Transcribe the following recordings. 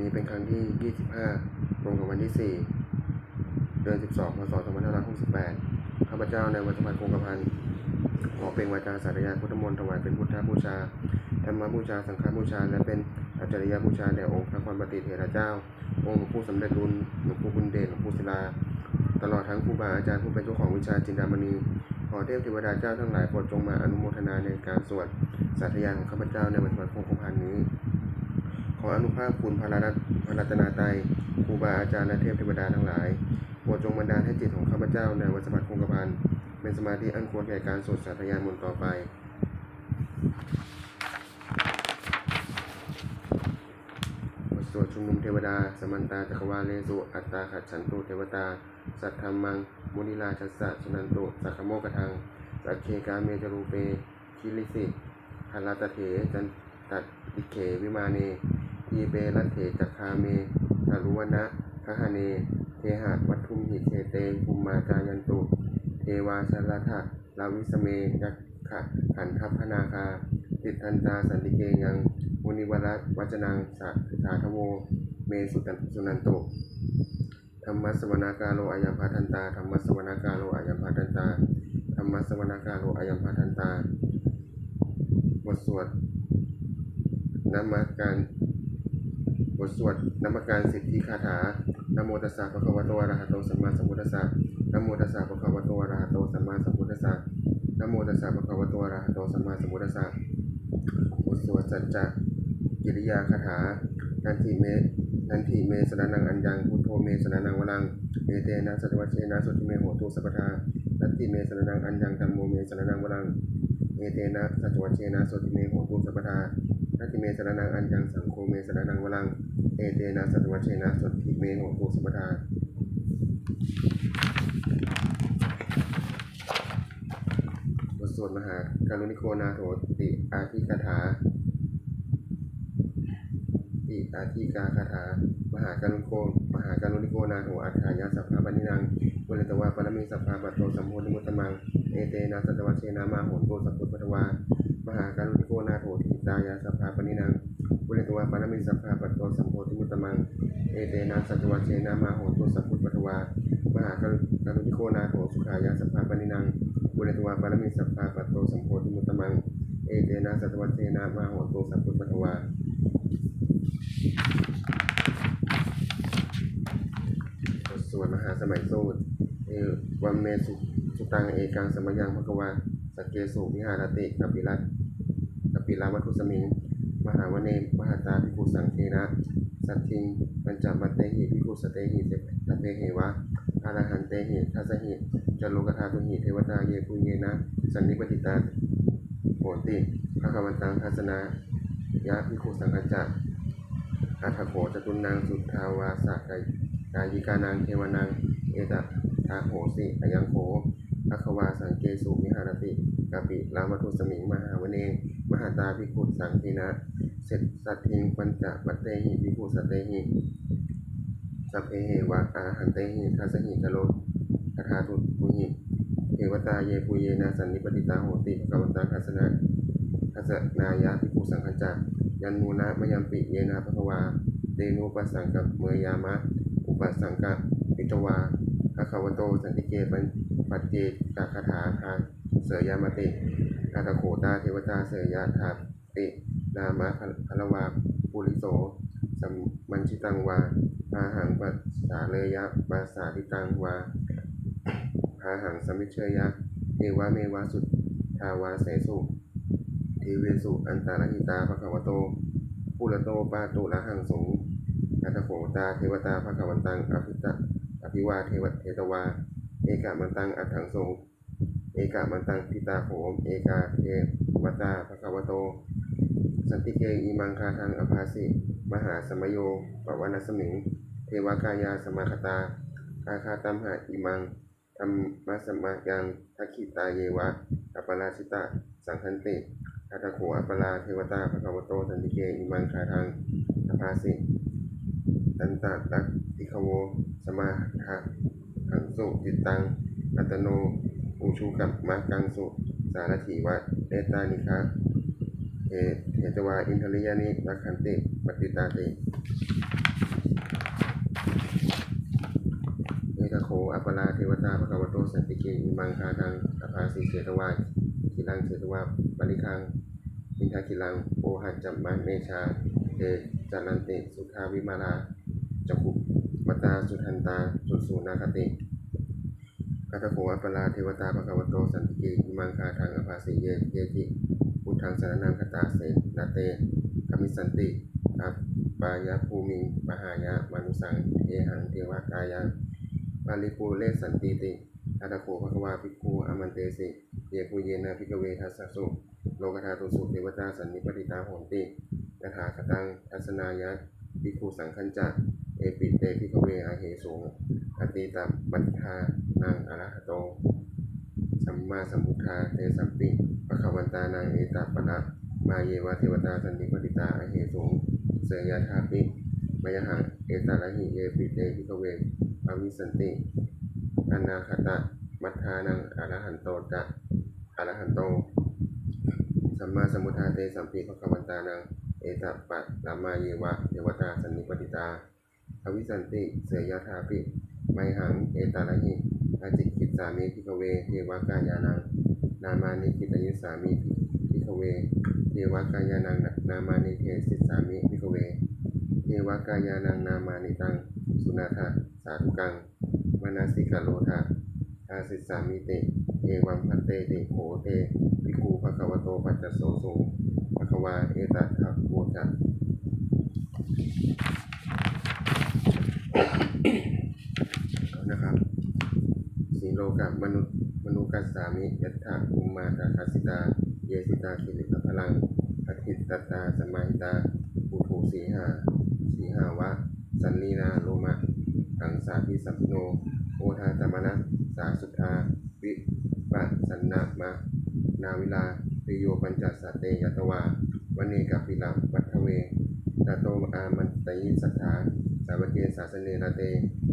นี้เป็นครั้งที่ 25 ตรงกับวันที่ 4 เดือน 12พศ2568 ข้าพเจ้าในวัดสมพันคงกระพันขอเป็นวาจาสารยาพุทธมนต์ถวายเป็นพุทธบูชา ธรรมบูชา สังฆบูชา และเป็นอาจารยบูชาแด่องค์พระความปฏิเถระเจ้า องค์หลวงปู่สำเร็จรุ่นหลวงปู่บุญเดชหลวงปู่ศิลา ตลอดทั้งครูบาอาจารย์ผู้เป็นเจ้าของวิชาจินดามณี ขอเทพเทวดาเจ้าทั้งหลายโปรดจงมาอนุโมทนาในการสวดสาธยายของข้าพเจ้าในวันสวดคงกระพันนี้ นุภาพคุณพระรัตพระรัตนาไตครูบาอาจารย์และเทพเทวดาทั้งหลายโปรดจงบันดาลให้จิตของข้าพเจ้าในวัฏสมบัติคงกระพันเป็นสมาธิอันควรแก่การสวดสาธยายมนต์ต่อไปบทสวดชุมนุมเทวดา สมันตาจักรวาเลสุอัตตาขัดฉันตุเทวตา สัทธรรมัง มุนิลาชัสสะสุนันตุ สักโมกทัง สักเคกาเมจรูเป คิลิสิภาลตเถจันตัดดิเขวิมาเน ทีเปรัเถจคาเมทารุวนะคหเน เทหะวัตถุมหิเทเตภูมมาจายันตุ เทวาชลทะลาวิสเมยักขะขันทัพพนาคา ติทันตาสันติเกยังมุนิวรัตวัจนังสัสาทโว เมสุตันสุนันโตธรรมสวนาการโลอายัมพาทันตาธรรมสวนาการโลอายัมพาทันตาธรรมสวนาการโลอายัมพาทันตา บทสวดนมัสการ บทสวดนมัสการสิทธิคาถานโมตัสสะภะคะวะโตอะระหะโตสัมมาสัมพุทธัสสะนโมตัสสะภะคะวะโตอะระหะโตสัมมาสัมพุทธัสสะนโมตัสสะภะคะวะโตอะระหะโตสัมมาสัมพุทธัสสะบทสวดสัจจะกิริยาคาถานันทิเมนันทิเมสรนังอัญญังพุทโธเมสรนังวรังเอเตนะสัจวัชเชนะสุติเมโหตุสัพพทานันทิเมสรนังอัญญังธัมโมเมสรนังวรังเอเตนะสัจวัชเชนะสุติเมโหตุสัพพทานันทิเมสรนังอัญญังสังโฆเมสรนังวรัง เอเตนะสัจวัชเชนะสุติเมโหตุสัพพทาบทสวดมหาการุณิโกนาโถติอาทิคาถาอิอาทิกาคาถา มหาการุณโกมหาการุณิโกนาโถอัฏฐายาสัพพะปณินังวเลตวาปรมีสัพพะปัตโตสัมโพธิมุตตมัง เอเตนะสัตวะเชนามาโหนโตสัพพุทธวามหาการุณิโกนาโถทิตายาสัพพะปณินัง วเลตวาปรมีสัพพะปัตโตสัมโพธิมุตตมัง เอเตนะสัตวะเชนามาโหนโตสัพพุทธวามหาการุณิโกนาโถสุขายาสัพพะปณินังวเลตวาปรมีสัพพะปัตโตสัมโพธิมุตตมัง เอเตนะสัตวะเชนามาโหนโตสัพพุทธวาสวดมหาสมัยสูตรเอวัมเมสุสุตังเอกังสมยังภควาสเกสุวิหารติกัปปิรัตกัปปิลาวัตุสมิง มหาวเนมมหาตาภิกขุสังเทนะ สัตทิงปัญจมัตเตหิภิกขุสเตหิเตตเปเหวะอรหันเตหิทัสหิจโลกธาตุหิเทวตาเยปุเยนะ สันนิปติตาโหติภะควันตังทัสนายะภิกขุสังฆจจะอัฏฐโขจตุนังสุทธาวาสะกายกายิกานังเทวนังเอตทาโหสิอายังโขภควาสังเกสุมิหารติกาปิลามัทุสมิงมหาวเนม หาตาภิกขุสังคีนะเสร็จสัตถิงปัญจวัตเตหิภิกขุสตเตหิสัพเพเหวะอาหันเตหิทัสหิตโลคาถาตุปุหิเทวตาเยปุเยนะสันนิปติตาโหติภควตังทัสนะทัสนายะภิกขุสังฆจักยันมูนะมยัมปิเยนะภควาเตนุปัสสังกับเมยามะ อุปัสสังกะปิตวาภควโตสันติเกปันปัจเจกคาถาคา เสยามติคาตโขตาเทวตาเสยาถาติ นามะพลวาปุริโสสัมมัญชิตังวาพาหังปัสสาเลยะปาสาทิตังวาพาหังสมิเชยะเอวะเมวะสุทาวาเสสุทีเวสุอันตารหิตาภควโตปุระโตปาตุละหังสงอัตโขตาเทวตาภควันตังอภิตะอภิวาเทวเทตวา เอกามันตังอัฏฐังสง เอกามันตังพิตาโหม เอกาเทวตาภควโต สันติเกอิมังคาทังอภาสิ มหาสมโยปวนาสมิง เทวากายาสมาคตาคาคาตัมหะอิมังธรรมสมายังทักขิตาเยวะ อัปปราชิตะ สังคันติอาตาโขอัปปลาเทวตาภควโต สันติเกอิมังคาทังอภาสิตันตะตักติขโว สมาหะขังสุจิตตัง อัตโน อูชูกับมากังสุสารถีวะเอตานิคะเอเทจวาอินทริยานิรักขันติปฏิตาติเอกโคอัปลาเทวตาพระกวโตสันติเกอิมังคาทังอภาสีเสตวากิรังเสตวาปริคังอินทากิรังโอหันจัมมันเมชาเอจานันติสุขาวิมาราจักุปตาสุทันตาสุสูนาคติ กัตโขอัปปลาเทวตาภควโตสันติกิมังคาทังอภาสีเยเยจิพุทธังสารนังคตาเสนาเตกมิสันติอัปปายภูมิปหายะมนุสังเอหังเทวกายังปาลิปูเลสันติติอัตโขภควาภิกขุอามันเตสิเยปุเยนะภิกเวทัสสะสุโลกธาตุสุเทวตาสันนิปติตาโหติยถาคตังทัศนายะภิกขุสังคัญจะเอปิเตภิกเวอาเหสูงอติตัมปัฏฐาังอรหะโต สัมมาสัมพุทธาเตสัมปิปะคะวันตานังเอตาปะนะมาเยวะเทวตาสันนิปติตาอเหสูงเสยยะธาปิมยหังเอตาละหิเยปิเตภิกเวอวิสันติอนาคตะ มัทธานังอรหันโตจะอรหันโต สัมมาสัมพุทธาเตสัมปีภคะวันตานังเอตปะลามาเยวะเทวตาสันนิปติตาอวิสันติ เสยยธาปิไมหัง เอตาลหิ อาจิกิตสามีพิกเวเทวกายานัง นามานิกิตยุสามีพิกเวเทวกายานังนามานิเทสิสามิพิกเวเทวกายานังนามานิตัง สุนาทะสาธุกังมนาสิกาโลทะอาสิสามิเตเอวัมพันเตติโขเตภิกขุภะควโตปัจจโสโสภะควาเอตถะโวจัะเอานะครับ สีโลกับ มนุษย์มนุกัสสามิยัตถะอุมาตาคาสิตา เยสิตาคิริตพลังอธิตตตาสมัยตาปุถุสีหาสีหาวะ สันนีนาโลมะหังสาพิสัพิโน โอทาตมนะสาสุทธาวิปัสสนามะ นาวิลาปิโยปัญจสัตเตยตวาวันเนกัปิลังวัฒเวตาโตอามันตยิสัทธาสาวเกสาสเนระเต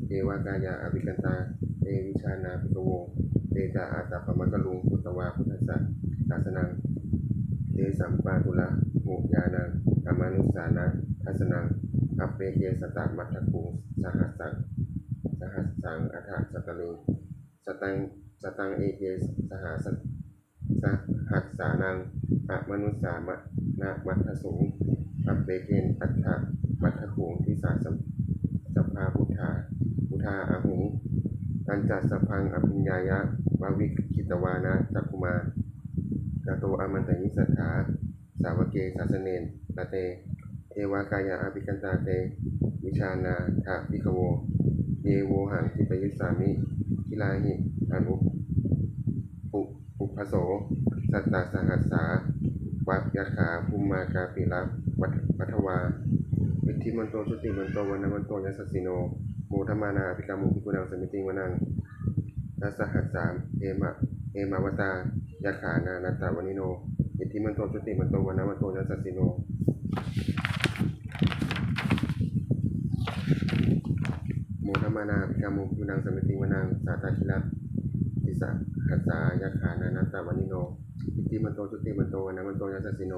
เอวากายาอภิกันตา เตวิชานาภิกโวเตจาอาตาปมะกลุงพุตตวาพุทธสัสศาสนังเตสัมปาตุละโมยานังอามานุสานะทัสนังอัปเปเกสตามัทธคุงสหัสสังสหัสสังอัฏฐสตลิงสตังสตังเอเกสหาสสหัสสานังอะมนุสามะนะมัทธสุงอัปเปเกนอัฏฐมัทธคุงทิสาสัมสภาพุทธาพุทธาอาหุง ปัญจสพังอภิญญายะวาวิคิตวานะจักุมากาโตอามันตยิสัทธาสาวเกสาสเนนลาเต เอวากายาอาภิกันตาเต วิชานาทาภิกโว เยโวหังทิปยุสสามิคิลาหิอนุปุปุพโส สัตตาสหัสสาวัยะขาภูมากาปิละวัฏวัฏวา วิธิมันโตชุติมันโตวันนมันโตยัสสสิโน โมทมานาภิกามุภิกุนังสมิติงวนังทัสหัสสามเอมะเอมาวตายะขานานัตตาวนิโนอิทธิมันโตชุติมันโตวนนมันโตยัสสสิโนโมทมานาภิกามุภิกุนังสมิติงวนังสาตาคิรัตติสะหัสสายะขานานัตตาวนิโนอิทธิมันโตชุติมันโตวนนมันโตยัสสสิโน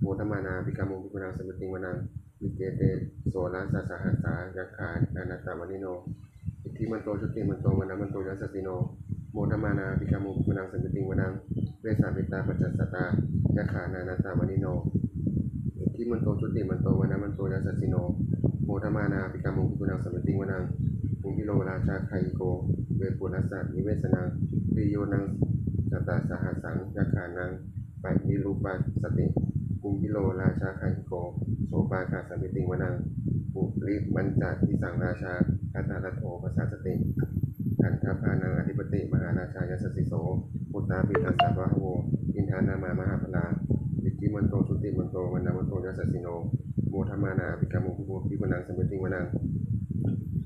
โมทมานาภิกามุภิกุนังสมิติงวนัง วิเจเตโสนัสสหัสสายะขานานัตาวนิโน อิทธิมันโตชุติมันโตวันนมันโตยัสสิโน โมทมานาภิกามุกุนังสมิติงวนัง เวสามิตาปัจจสตายะขานานาตาวนิโน อิทธิมันโตชุติมันโตวันนมันโตยัสสิโน โมทมานาภิกามุกุนังสมิติงวนังภูมิโลราชาไคโก เวปุรสัตนิเวสนังปิโยนังสตาสหัสสังยะขานังปัจญิรูปัสสติ ภูมิโลราชาไคโกโสปาคาสมิติงวนังปุริมันจาทิสังราชาอัตาลโทภาษาสติขันธพานังอธิปติมหาราชายสสสิโสปุตตาปิตัสสะวะโวอินทานามามหาพลาวิจิมันโตสุติมันโตวันนามันโตยัสสิโนโมทมานาภิกามุภิโภภิวนังสมิติวนัง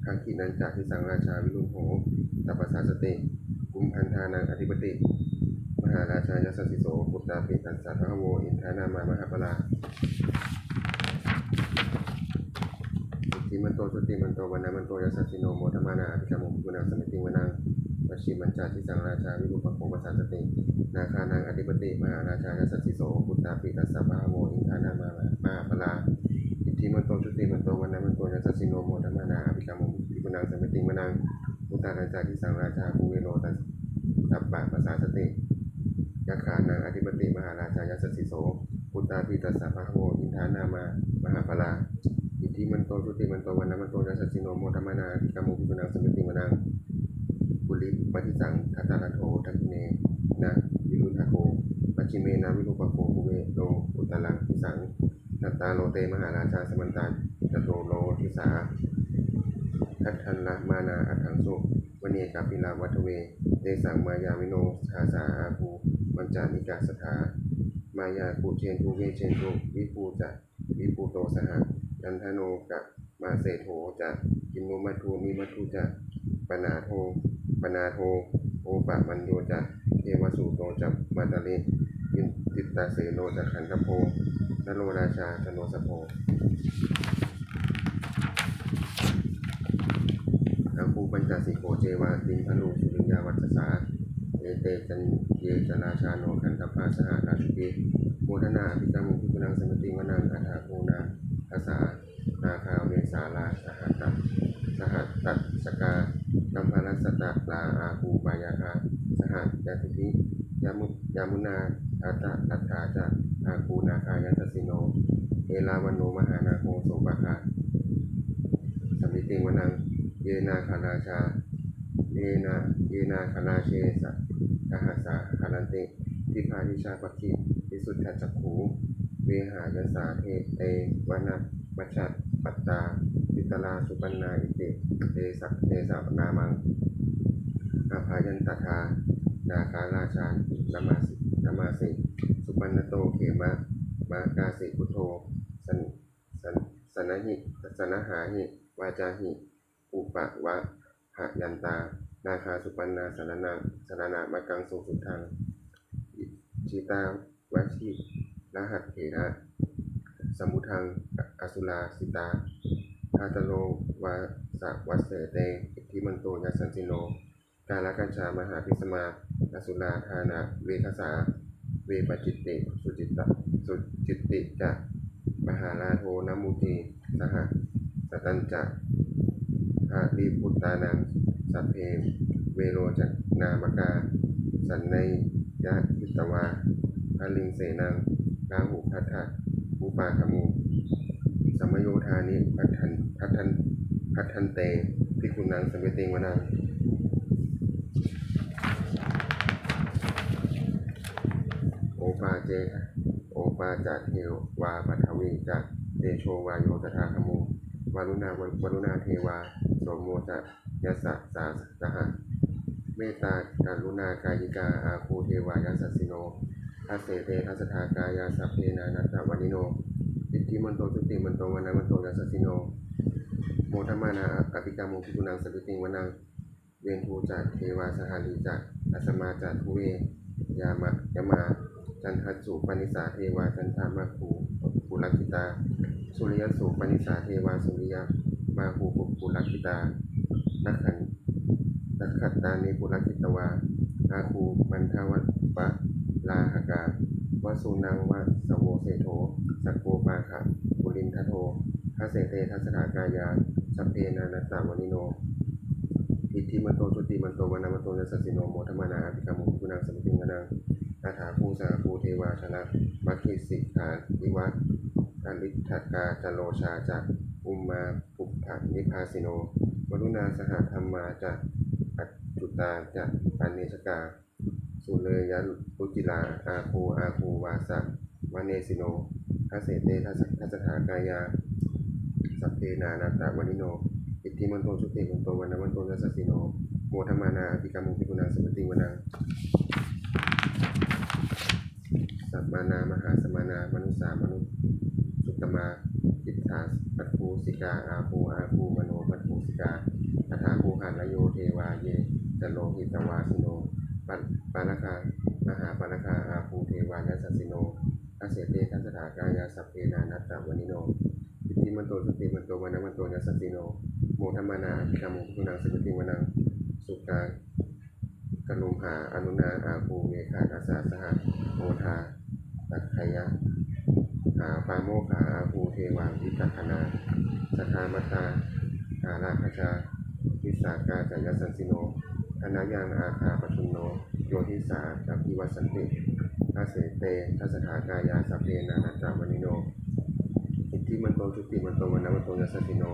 คังขีนันจากทิสังราชาวิรุณโหตัปปสาสติกุมพันธานังอธิปติ หาราชายสสสิโสปุตตาปิตัสสะวะโวอินทานามามหาพลาวิจิมันโตสุติมันโตวันนามันโตยัสสิโนโมทมานาอภิกามุปนังสมิติวนังวชิมันจาทิสังราชาวิรุปโภปัสสาสตินาคานังอธิปติมหาราชายสัสสิโสปุตตาปิตัสสะภาโวอินทานามามาปลาอิทธิมันโตชุติมันโตวันนั้นมันโตยัสสิโนโมทมานาอภิกรรมภิกุนังสมิติมนังพุทธานาจาทิสังราชาภูเวโรตัสสัปปะภาษาสติ ยะขานางอธิปติมหาราชายสสสิโสพุทธาพิตัสสะภะโวอินทานามามหาพลาอิทธิมันโตทุติมันโตวันนะมันโตยัสสิโนโมทัมมนาติกามุปิปุนังสมิติมนังกุลิปฏิสังทัตตาโททักขิเนนะวิรุณโกปัจฉิเมนะวิรูปโกภูเวโลอุตตลังทิสังนัตตาโลเตมหาราชาสมันตาจโตโลทิสาทัตทันละมานาอัฏฐังสุ วเนกาปิลาวัตเว เตสังมายาวิโนชาสาอาภูมัญจานิกาสถามายาปูเชนทูเวเชนทูวิภูจะวิภูโตสหยันทโนกะมาเสโทจะกินโนมัทูมิมัทูจะปนาโทปนาโท โอปะมันโยจะเทวสุโตจะมาตะเลยินติตาเสโนจะขันทโพนโรราชาชโนสโพ อาคูปัญจสิโกเจวาตินพลูสุริยาวัชสาเอเตจันเยจราชาโนขันธพาสหราชุเกโมทนาอภิกรรมุพิกุนังสมติวนังอัฏฐาโกนาภาษานาคาเวสาลาสหัตตสหัตตสกากัมพาลสตะลาอาคูปายาคาสหัตยาติพิยามุยามุนาอัตะอัตถาจะอาคูนาคายัสสิโนเอลาวันโนมหานาโคโสปะคาสมิติวนัง เยนาคาราชา เยนาเยนาคาราเชสะกหาสาคารันติทิพาทิชาปคิวิสุทธจักขูเวหายสาเทเตวนามัชฌัตปัตตาติตลาสุปันนาอิติเตสักเตสัพนามังอาภายันตถานาคาราชานามาสินามาสิ สุปันนโตเขมะมากาสิพุโธสันสันสนหิ สนหาหิ วาจาหิ อุปะวะหะยันตา นาคาสุปันนาสารนาสารนามากังสุสุทังชิตาวชิรหัตเถระสมุทังอสุราสิตาทาตโลวาสะวัสเสเตอิทิมันโตยัสันติโน กาลกัญชามหาพิสมาอสุราธานาเวคสา เวปจิตติสุจิตตสุจิตติจะมหาลาโทนมุติสหสตัญจะ ภาริพุตตานังสัพเพเวโรจักนามกา สันในยะทิตวาภลิงเสนังลาหุพัทธะอุปาคมูสมโยธานิพัทันพัทันพัทันเตพิคุณังสมเวติงวนังโอปาเจโอปาจะเทวาปัทวีจะเตโชวายโยตถาคโมวารุณาวารุณาเทวา โสมโมจะยสสะสาสหะเมตตาการุณากายิกาอาคูเทวายาสัสสิโนทัสเสเตทัสสทากายาสัพเพนานัตวานิโนอิทธิมันโตทุติมันโตวนามันโตยัสสิโนโมทมานาอภิกรรมุพิกุนังสปิติงวนังเวนทูจักเทวาสหารีจักอัสมาจักทุเวยามะยมาจันทัสุปนิสาเทวาจันทามาคูปุรักขิตาสุริยสุปนิสาเทวาสุริย มาคูปุรักิตานักขันนักขัตตานิปุรักขิตวาอาคูมันทวัตปะลาหกาวสุนังวะสโวเสโทสักโกปาขะปุรินทโททัสเสเตทัสถากายาสัพเพนานัสสาวนิโนอิทธิมันโตทุติมันโตวนามันโตยัสสิโนโมทมานาอภิกรรมุกุณังสมุติงนังอาถาภูสาภูเทวาชนะมัคคิสิกขาวิวัตกาลิทักกาจโลชาจักอุมมาปุ ปผนิพาสิโน วรุณาสหธรรมาจักอัจจุตาจักปันเนชกา สุเลยยลุจิลา อาคูอาคูวาสะวเนสิโนทัสเสเตทัสทัสถากายา สัพเพนานาตาวานิโน อิทธิมันโตชุติมันโตวันมันโตยัสสิโน โมทมานาอภิกรรมุปิกุณังสมติวนังสัมมานามหาสมานามนุสามนุสุตมาอิทธาปัต ภูสิกาอาภูอาภูมโนปัตภูสิกาอัฏฐาภูหันโยเทวาเยจะโลหิตวาสิโนปันปานาคามหาปานาคาอาภูเทวายัสสสิโนอาเสเตทัสสถากายาสัพเพนานัตตาวานิโนอิทธิมันโตสติมันโตวันนะมันโตยัสสสิโนโมทัมมนาอิกรรมุกุนังสุติวนังสุกากลุมหาอนุนาอาภูเวคาทัสสะสหโมทาตักขยะ หาปาโมขาอาภูเทวาวิจักนาสทามตตาหาราคชาวิสากาจายสันสิโนอนายังอาคาปทุมโน โยทิสาอภิวัสันติอาเสเตทัสถากายาสัพเพนานาจามณิโน อิทธิมันโตจุติมันโตวันนมันโตยัสสิโน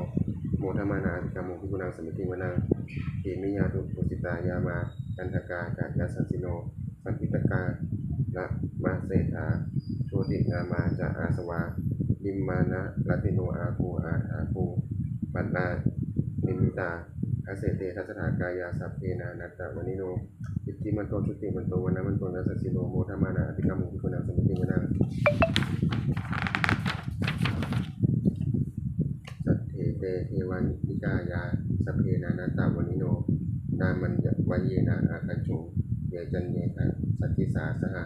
โมทมานาภิกรรมโมพิกุณังสมิติวนังเอมิยาตุปุสิตายามากันทกากายาสันสิโน สัมพิตกาละมาเศรษฐา ตินามาจะอาสวาลิมมานะลาติโนอาภูอาอาภูปัตนานิมิตาอาเสเตทัสถากายาสัพเพนานัตตวนิโนอิทธิมันโตจุติมันโตวันนมันโตนัสสิโนโมทมานาภิกรรมโมพิกุณังสมิติวนังสัทเทเตเทวันนิกายาสพเพนานาตาวนิโน นามันยวเยนะอาคาจุงเยจันเยคะสัตติสาสหะ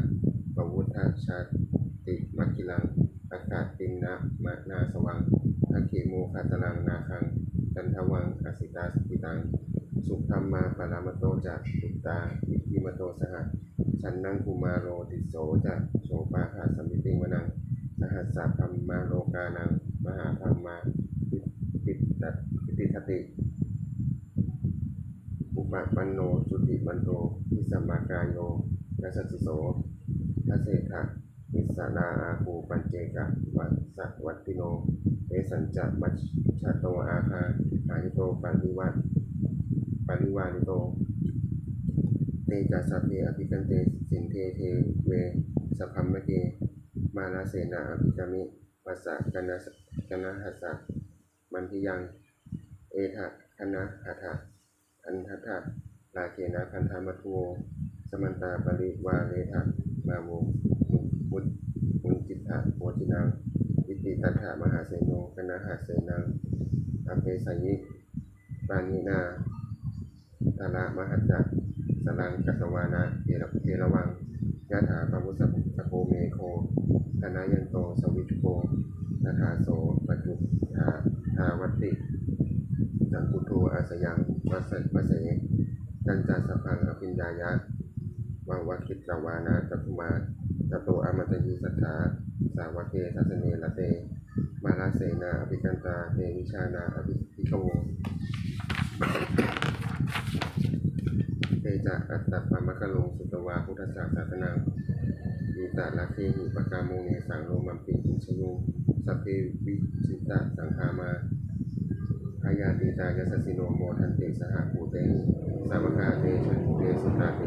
ปวุฒชาติมัคคิลังอากาศตินนะมะนาสวังทัเคโมคาตลังนาคัง จันทวังอสิ ตัง สุธรรมมาปรามโตจากสุตตาอิทิมโตสหะชันนังกุมารโรติโสจะโสปาหาสัมมิติวนัง สหัสสะธรรมมาโลกานัง มหาธรรมาปิปิตัปิติคติอุปปันโนสุติมันโตทิสัมมากายโยยัสสิโสทัสเสขะนิสานาอาภูปัญเจกะวัสสวัตติโนเอสัญจะมัชชาโตอาคาอาหิโตปาริวัต ปาริวานิโต เตจัสสะเพอภิกันเตสินเทเทเวสัพพัมมะเก มาลาเสนาอภิกามิปัสสะกนะกนะหัสสะมันทิยัง เอทะคณะหัทะอันทัทะลาเกนะพันธามัทุโวสมันตาปริวาเลทะมาโมมุตมุนจิตตะโวจินังอิติตัทธะมหาเสโนคณะหาเสนังอเปสยิปานินา ตาละมหัจจสลังกัสวานาเอระเอระวังยะถาปมุสสโกเมโคธนายันโตสวิชโกนาคาโสปัจจุทาทาวัติจังกุโทอาสยังวัสวัสเสจันจาสพังอภิญญายะวังวัคิตรวานาจัตุมาจโตอมตยีสัทธาสาวเกทัสเนละเต มาลาเสนาอภิกันตาเตวิชานาอภิพิกโว เตจะอัตตปามะคะลงสุตวาพุทธศาสนามีตาลาเทหิปกาโมเนสังโลมัมปิอินชยุสัพเพวิจิตะสังฆามาพายาติตายสสิโนโมทันเตสหภูเตสามกาเตชนเตสุตาเต